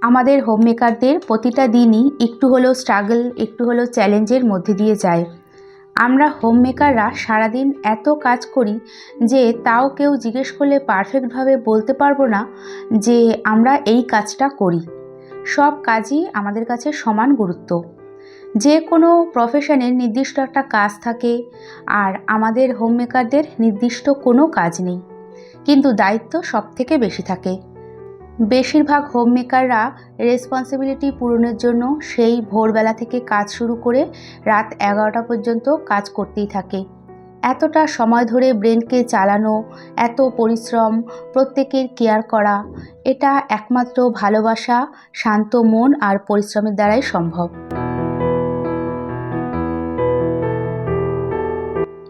আমাদের হোমমেকারদের প্রতিটা দিনই একটু হলেও স্ট্রাগল একটু হলেও চ্যালেঞ্জের মধ্যে দিয়ে যায়। আমরা হোমমেকাররা সারাদিন এত কাজ করি যে তাও কেউ জিজ্ঞেস করলে পারফেক্টভাবে বলতে পারব না যে আমরা এই কাজটা করি। সব কাজই আমাদের কাছে সমান গুরুত্ব। যে কোনো প্রফেশনের নির্দিষ্ট একটা কাজ থাকে আর আমাদের হোমমেকারদের নির্দিষ্ট কোনো কাজ নেই। কিন্তু দায়িত্ব সব থেকে বেশি থাকে। বেশিরভাগ হোম মেকাররা রেসপন্সিবিলিটি পূরণের জন্য সেই ভোরবেলা থেকে কাজ শুরু করে রাত এগারোটা পর্যন্ত কাজ করতেই থাকে। এতটা সময় ধরে ব্রেনকে চালানো, এত পরিশ্রম, প্রত্যেকের কেয়ার করা, এটা একমাত্র ভালোবাসা, শান্ত মন আর পরিশ্রমের দ্বারাই সম্ভব।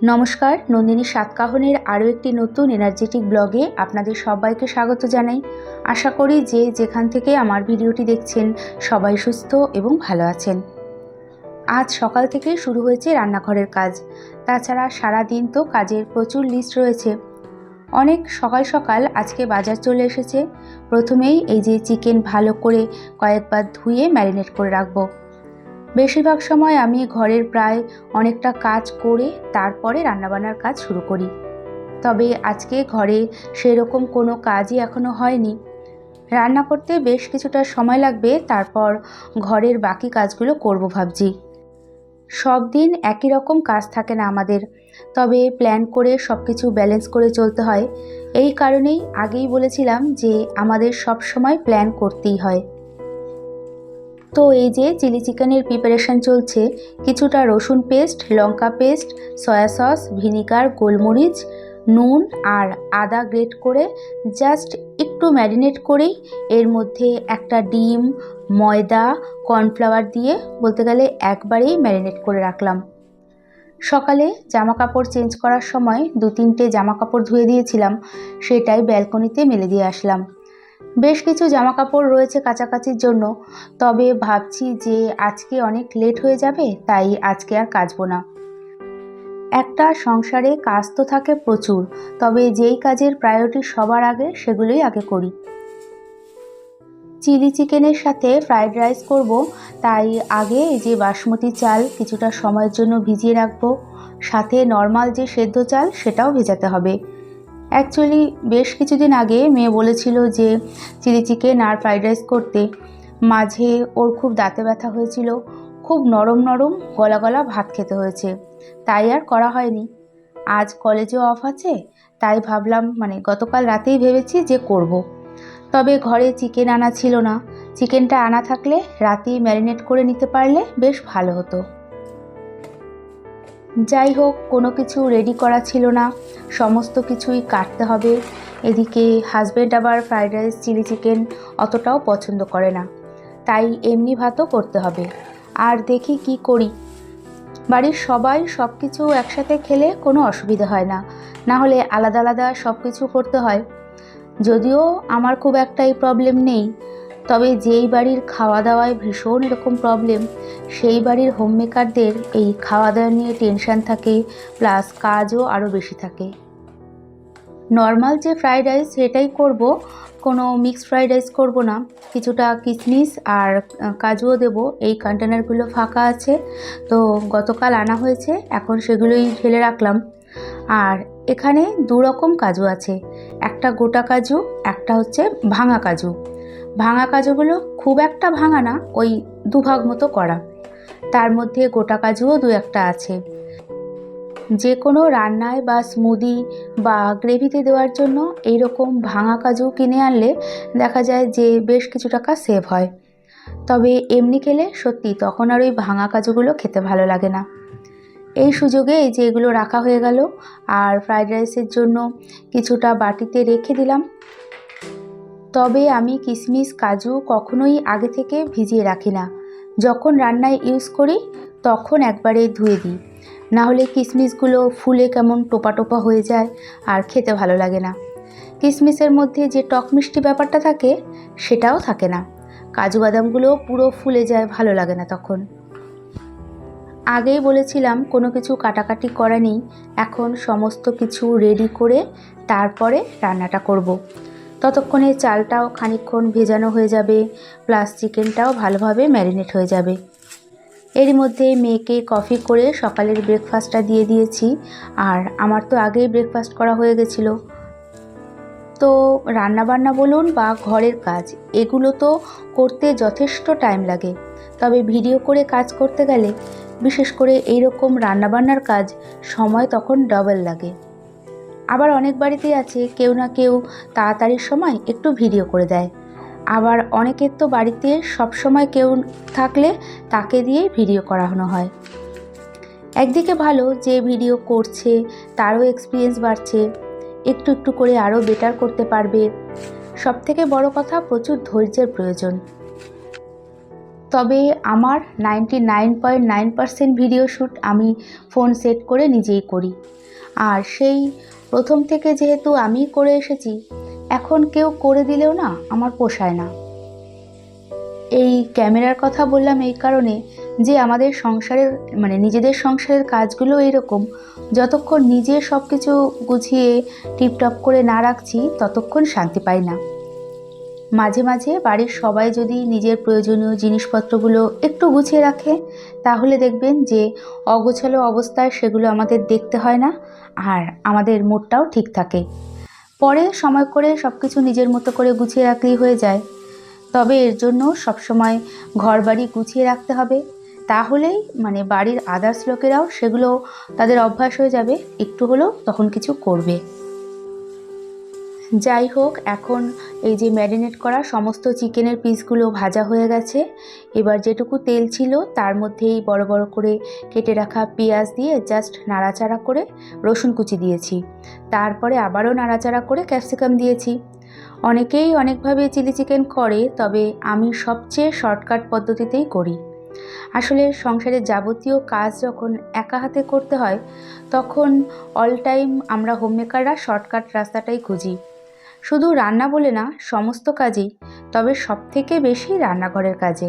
নমস্কার, নন্দিনী সাতকাহনের আরও একটি নতুন এনার্জেটিক ব্লগে আপনাদের সবাইকে স্বাগত জানাই। আশা করি যে যেখান থেকে আমার ভিডিওটি দেখছেন, সবাই সুস্থ এবং ভালো আছেন। আজ সকাল থেকে শুরু হয়েছে রান্নাঘরের কাজ। তাছাড়া সারা দিন তো কাজের প্রচুর লিস্ট রয়েছে। অনেক সকাল সকাল আজকে বাজার চলে এসেছে। প্রথমেই এই যে চিকেন ভালো করে কয়েকবার ধুয়ে ম্যারিনেট করে রাখব। বেশিরভাগ সময় আমি ঘরের প্রায় অনেকটা কাজ করে তারপরে রান্নাবান্নার কাজ শুরু করি। তবে আজকে ঘরে সেরকম কোনো কাজই এখনও হয়নি। রান্না করতে বেশ কিছুটা সময় লাগবে, তারপর ঘরের বাকি কাজগুলো করব ভাবছি। সব দিন একই রকম কাজ থাকে না আমাদের, তবে প্ল্যান করে সব কিছু ব্যালেন্স করে চলতে হয়। এই কারণেই আগেই বলেছিলাম যে আমাদের সব সময় প্ল্যান করতেই হয়। তো এই যে চিলি চিকেনের প্রিপারেশান চলছে, কিছুটা রসুন পেস্ট লঙ্কা পেস্ট সয়া সস ভিনিগার গোলমরিচ, নুন আর আদা গ্রেট করে জাস্ট একটু ম্যারিনেট করেই এর মধ্যে একটা ডিম, ময়দা কর্নফ্লাওয়ার দিয়ে বলতে গেলে একবারেই ম্যারিনেট করে রাখলাম। সকালে জামা কাপড় চেঞ্জ করার সময় দু তিনটে জামা কাপড় ধুয়ে দিয়েছিলাম, সেটাই ব্যালকনিতে মেলে দিয়ে আসলাম। বেশ কিছু জামা কাপড় রয়েছে কাচাকাচির জন্য। তবে ভাবছি যে আজকে অনেক লেট হয়ে যাবে, তাই আজকে আর কাচবো না। একটা সংসারে কাজ তো থাকে প্রচুর, তবে যেই কাজের প্রায়োরিটি সবার আগে সেগুলোই আগে করি। চিলি চিকেনের সাথে ফ্রাইড রাইস করব, তাই আগে যে বাসমতি চাল কিছুটা সময়ের জন্য ভিজিয়ে রাখব, সাথে নর্মাল যে সেদ্ধ চাল সেটাও ভেজাতে হবে। অ্যাকচুয়ালি বেশ কিছুদিন আগে মেয়ে বলেছিল যে চিলি চিকেন আর ফ্রাইড রাইস করতে। মাঝে ওর খুব দাঁতে ব্যথা হয়েছিল, খুব নরম নরম গলা গলা ভাত খেতে হয়েছে। তাই আর করা হয়নি। আজ কলেজেও অফ আছে, তাই ভাবলাম মানে গতকাল রাতেই ভেবেছি যে করব। তবে ঘরে চিকেন আনা ছিল না। চিকেনটা আনা থাকলে রাতেই ম্যারিনেট করে নিতে পারলে বেশ ভালো হতো। যাই হোক কোনো কিছু রেডি করা ছিল না। সমস্ত কিছুই কাটতে হবে। এদিকে হাজব্যান্ড আবার ফ্রাইড রাইস চিলি চিকেন অতটাও পছন্দ করে না। তাই এমনি ভাতও করতে হবে। আর দেখি কি করি। বাড়ির সবাই সব কিছু একসাথে খেলে কোনো অসুবিধা হয় না। না হলে আলাদা আলাদা সব কিছু করতে হয়। যদিও আমার খুব একটা এই প্রবলেম নেই। তবে যেই বাড়ির খাওয়া দাওয়ায় ভীষণ এরকম প্রবলেম সেই বাড়ির হোমমেকারদের এই খাওয়া দাওয়া নিয়ে টেনশান থাকে প্লাস কাজও আরও বেশি থাকে। নর্মাল যে ফ্রাইড রাইস সেটাই করব, কোনো মিক্স ফ্রাইড রাইস করব না। কিছুটা কিশমিশ আর কাজুও দেব, এই কন্টেনারগুলো ফাঁকা আছে। তো গতকাল আনা হয়েছে, এখন সেগুলোই ঢেলে রাখলাম। আর এখানে দু রকম কাজু আছে, একটা গোটা কাজু, একটা হচ্ছে ভাঙা কাজু। ভাঙা কাজুগুলো খুব একটা ভাঙা না, ওই দুভাগ মতো করা। তার মধ্যে গোটা কাজুও দু একটা আছে। যে কোনো রান্নায় বা স্মুদি বা গ্রেভিতে দেওয়ার জন্য এই রকম ভাঙা কাজু কিনে আনলে দেখা যায় যে বেশ কিছু টাকা সেভ হয়। তবে এমনি খেলে সত্যি তখন আর ওই ভাঙা কাজুগুলো খেতে ভালো লাগে না। এই সুযোগে এই যে এগুলো রাখা হয়ে গেল, আর ফ্রাইড রাইসের জন্য কিছুটা বাটিতে রেখে দিলাম। তবে আমি কিশমিশ কাজু কখনোই আগে থেকে ভিজিয়ে রাখি না। যখন রান্নায় ইউজ করি, তখন একবারে ধুয়ে দিই। না হলে কিশমিশগুলো ফুলে কেমন টোপা টোপা হয়ে যায় আর খেতে ভালো লাগে না। কিশমিশের মধ্যে যে টক মিষ্টি ব্যাপারটা থাকে, সেটাও থাকে না। কাজু বাদামগুলো পুরো ফুলে যায়, ভালো লাগে না তখন। আগেই বলেছিলাম, কোনো কিছু কাটাকাটি করা নেই। এখন সমস্ত কিছু রেডি করে তারপরে রান্নাটা করব। ততক্ষণে চালটাও খানিকক্ষণ ভেজানো হয়ে যাবে, প্লাস চিকেনটাও ভালোভাবে ম্যারিনেট হয়ে যাবে। এরই মধ্যে মেয়েকে কফি করে সকালের ব্রেকফাস্টটা দিয়ে দিয়েছি, আর আমার তো আগেই ব্রেকফাস্ট করা হয়ে গেছিল। তো রান্নাবান্না বলুন বা ঘরের কাজ, এগুলো তো করতে যথেষ্ট টাইম লাগে। তবে ভিডিও করে কাজ করতে গেলে, বিশেষ করে এই রকম রান্নাবান্নার কাজ, সময় তখন ডবল লাগে। আবার অনেক বাড়িতেই আছে, কেউ না কেউ তাড়াতাড়ির সময় একটু ভিডিও করে দেয়। আবার অনেকের তো বাড়িতে সব সময় কেউ থাকলে তাকে দিয়েই ভিডিও করানো হয়। একদিকে ভালো যে ভিডিও করছে, তারও এক্সপিরিয়েন্স বাড়ছে, একটু একটু করে আরও বেটার করতে পারবে। সব থেকে বড় কথা প্রচুর ধৈর্যের প্রয়োজন। তবে আমার ninety nine point nine percent video shoot আমি ফোন সেট করে নিজেই করি। আর সেই প্রথম থেকে যেহেতু আমি করে এসেছি, এখন কেউ করে দিলেও না, আমার পোষায় না। এই ক্যামেরার কথা বললাম এই কারণে যে আমাদের সংসারের মানে নিজেদের সংসারের কাজগুলো এইরকম যতক্ষণ নিজে সব কিছু গুছিয়ে টিপটপ করে না রাখছি, ততক্ষণ শান্তি পাই না। মাঝে মাঝে বাড়ির সবাই যদি নিজের প্রয়োজনীয় জিনিসপত্রগুলো একটু গুছিয়ে রাখে, তাহলে দেখবেন যে অগোছালো অবস্থায় সেগুলো আমাদের দেখতে হয় না আর আমাদের মুডটাও ঠিক থাকে। পরে সময় করে সব কিছু নিজের মতো করে গুছিয়ে রাখলেই হয়ে যায়। তবে এর জন্য সবসময় ঘর বাড়ি গুছিয়ে রাখতে হবে। তাহলেই মানে বাড়ির আদার্স লোকেরাও সেগুলো তাদের অভ্যাস হয়ে যাবে, একটু হলেও তখন কিছু করবে। যাই হোক, এখন এই যে ম্যারিনেট করা সমস্ত চিকেনের পিসগুলো ভাজা হয়ে গেছে। এবার যেটুকু তেল ছিল, তার মধ্যেই বড় বড় করে কেটে রাখা পেঁয়াজ দিয়ে জাস্ট নাড়াচাড়া করে রসুন কুচি দিয়েছি। তারপরে আবারও নাড়াচাড়া করে ক্যাপসিকাম দিয়েছি। অনেকেই অনেকভাবে চিলি চিকেন করে, তবে আমি সবচেয়ে শর্টকাট পদ্ধতিতেই করি। আসলে সংসারের যাবতীয় কাজ যখন একা হাতে করতে হয়, তখন অল টাইম আমরা হোমমেকাররা শর্টকাট রাস্তাটাই খুঁজি। শুধু রান্না বলে না, সমস্ত কাজেই, তবে সব থেকে বেশি রান্নাঘরের কাজে।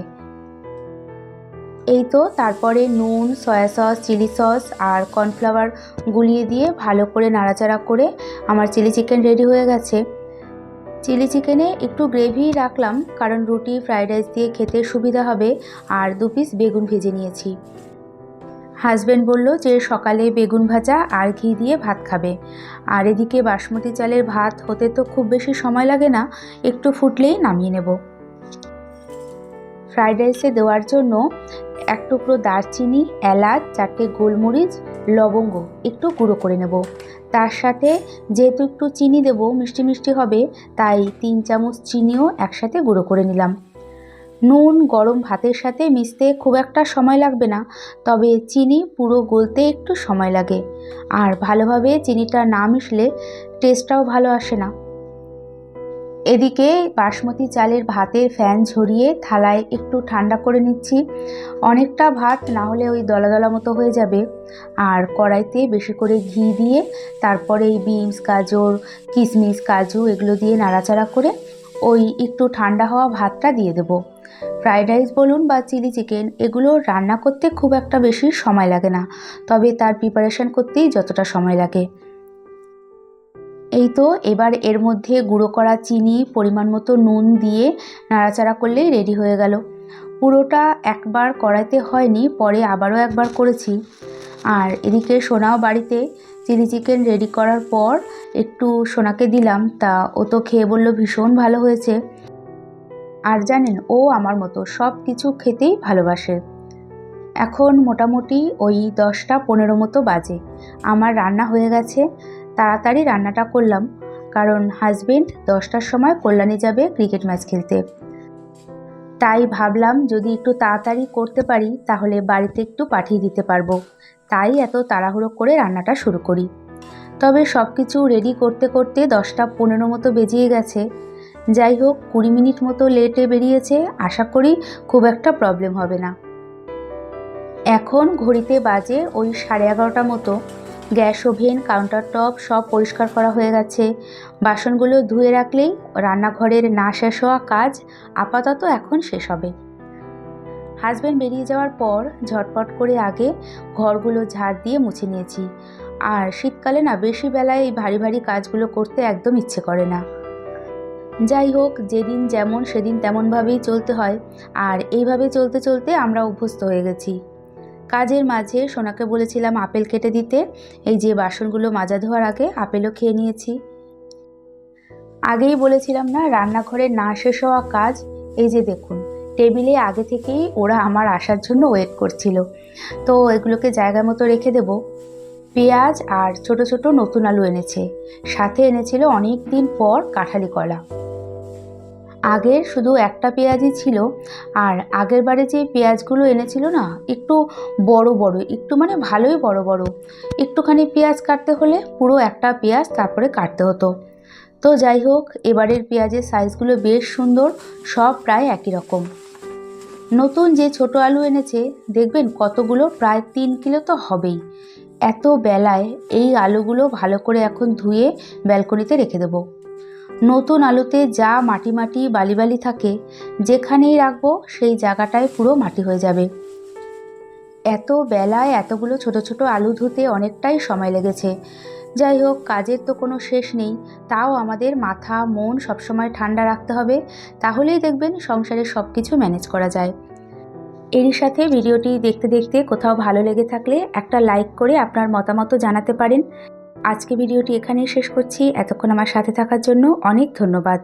এই তো তারপরে নুন, সয়া সস, চিলি সস আর কর্নফ্লাওয়ার গুলিয়ে দিয়ে ভালো করে নাড়াচাড়া করে আমার চিলি চিকেন রেডি হয়ে গেছে। চিলি চিকেনে একটু গ্রেভি রাখলাম, কারণ রুটি, ফ্রাইড রাইস দিয়ে খেতে সুবিধা হবে, আর দু পিস বেগুন ভেজে নিয়েছি। হাজব্যান্ড বলল যে সকালে বেগুন ভাজা আর ঘি দিয়ে ভাত খাবে। আর এদিকে বাসমতি চালের ভাত হতে তো খুব বেশি সময় লাগে না, একটু ফুটলেই নামিয়ে নেব। ফ্রাইড রাইসে দেওয়ার জন্য এক টুকরো দারচিনি, এলাচ, চারটে গোলমরিচ, লবঙ্গ একটু গুঁড়ো করে নেব। তার সাথে যেহেতু একটু চিনি দেবো, মিষ্টি মিষ্টি হবে, তাই তিন চামচ চিনিও একসাথে গুঁড়ো করে নিলাম। নুন, গরম ভাতের সাথে মিশতে খুব একটা সময় লাগবে না। তবে চিনি পুরো গলতে একটু সময় লাগে। আর ভালোভাবে চিনিটা না মিশলে টেস্টটাও ভালো আসে না। এদিকে বাসমতি চালের ভাতের ফ্যান ঝরিয়ে থালায় একটু ঠান্ডা করে নিচ্ছি। অনেকটা ভাত না হলে ওই দলা দলা মতো হয়ে যাবে। আর কড়াইতে বেশি করে ঘি দিয়ে তারপরে এই বিনস, গাজর কিশমিশ কাজু এগুলো দিয়ে নাড়াচাড়া করে ওই একটু ঠান্ডা হওয়া ভাতটা দিয়ে দেবো। ফ্রাইড রাইস বলুন বা চিলি চিকেন, এগুলো রান্না করতে খুব একটা বেশি সময় লাগে না, তবে তার প্রিপারেশন করতেই যতটা সময় লাগে। এই তো, এবার এর মধ্যে গুঁড়ো করা চিনি, পরিমাণ মতো নুন দিয়ে নাড়াচাড়া করলেই রেডি হয়ে গেল। পুরোটা একবার কড়াইতে হয়নি, পরে আবারও একবার করেছি। আর এদিকে সোনাও বাড়িতে চিলি চিকেন রেডি করার পর একটু সোনাকে দিলাম। তা ও তো খেয়ে বলল, ভীষণ ভালো হয়েছে। আর জানেন, ও আমার মতো সব কিছু খেতেই ভালোবাসে। এখন মোটামুটি ওই দশটা পনেরো মতো বাজে। আমার রান্না হয়ে গেছে। তাড়াতাড়ি রান্নাটা করলাম। কারণ হাজবেন্ড দশটার সময় কল্যাণী যাবে ক্রিকেট ম্যাচ খেলতে। তাই ভাবলাম, যদি একটু তাড়াতাড়ি করতে পারি, তাহলে বাড়িতে একটু পাঠিয়ে দিতে পারব। তাই এত তাড়াহুড়ো করে রান্নাটা শুরু করি। তবে সব কিছু রেডি করতে করতে দশটা পনেরো মতো বেজিয়ে গেছে। যাই হোক, কুড়ি মিনিট মতো লেটে বেরিয়েছে, আশা করি খুব একটা প্রবলেম হবে না। এখন ঘড়িতে বাজে ওই সাড়ে এগারোটা মতো। গ্যাস, ওভেন কাউন্টার টপ সব পরিষ্কার করা হয়ে গেছে। বাসনগুলো ধুয়ে রাখলেই রান্নাঘরের না শেষ হওয়া কাজ আপাতত এখন শেষ হবে। হাজব্যান্ড বেরিয়ে যাওয়ার পর ঝটপট করে আগে ঘরগুলো ঝাড় দিয়ে মুছে নিয়েছি। আর শীতকালে না বেশি বেলায় এই ভারী ভারী কাজগুলো করতে একদম ইচ্ছে করে না। যাই হোক, যেদিন যেমন সেদিন তেমনভাবেই চলতে হয়। আর এইভাবে চলতে চলতে আমরা অভ্যস্ত হয়ে গেছি। কাজের মাঝে সোনাকে বলেছিলাম আপেল কেটে দিতে। এই যে বাসনগুলো মাজা ধোয়ার আগে আপেলও খেয়ে নিয়েছি। আগেই বলেছিলাম না, রান্নাঘরে না শেষ হওয়া কাজ, এই যে দেখুন। টেবিলে আগে থেকেই ওরা আমার আসার জন্য ওয়েট করছিল। তো এগুলোকে জায়গা মতো রেখে দেব। পেঁয়াজ আর ছোট ছোট নতুন আলু এনেছে। সাথে এনেছিল অনেক দিন পর কাঁঠালি কলা। আগের শুধু একটা পেঁয়াজই ছিল। আর আগের বারে যে পেঁয়াজগুলো এনেছিল না, একটু বড় বড়, একটু মানে ভালোই বড় বড়। একটুখানি পেঁয়াজ কাটতে হলে পুরো একটা পেঁয়াজ তারপরে কাটতে হতো। তো যাই হোক, এবারের পেঁয়াজের সাইজগুলো বেশ সুন্দর, সব প্রায় একই রকম। নতুন যে ছোট আলু এনেছে, দেখবেন কতগুলো? প্রায় তিন কিলো তো হবেই। এত বেলায় এই আলুগুলো ভালো করে এখন ধুয়ে ব্যালকনিতে রেখে দেবো। নতুন আলুতে যা মাটি মাটি বালি বালি থাকে, যেখানেই রাখব সেই জায়গাটায় পুরো মাটি হয়ে যাবে। এত বেলায় এতগুলো ছোট ছোট আলু ধুতে অনেকটাই সময় লেগেছে। যাই হোক কাজের তো কোনো শেষ নেই। তাও আমাদের মাথা, মন সবসময় ঠান্ডা রাখতে হবে। তাহলেই দেখবেন সংসারে সব কিছু ম্যানেজ করা যায়। এরই সাথে ভিডিওটি দেখতে দেখতে কোথাও ভালো লেগে থাকলে একটা লাইক করে আপনার মতামত জানাতে পারেন। আজকে ভিডিওটি এখানেই শেষ করছি। এতক্ষণ আমার সাথে থাকার জন্য অনেক ধন্যবাদ।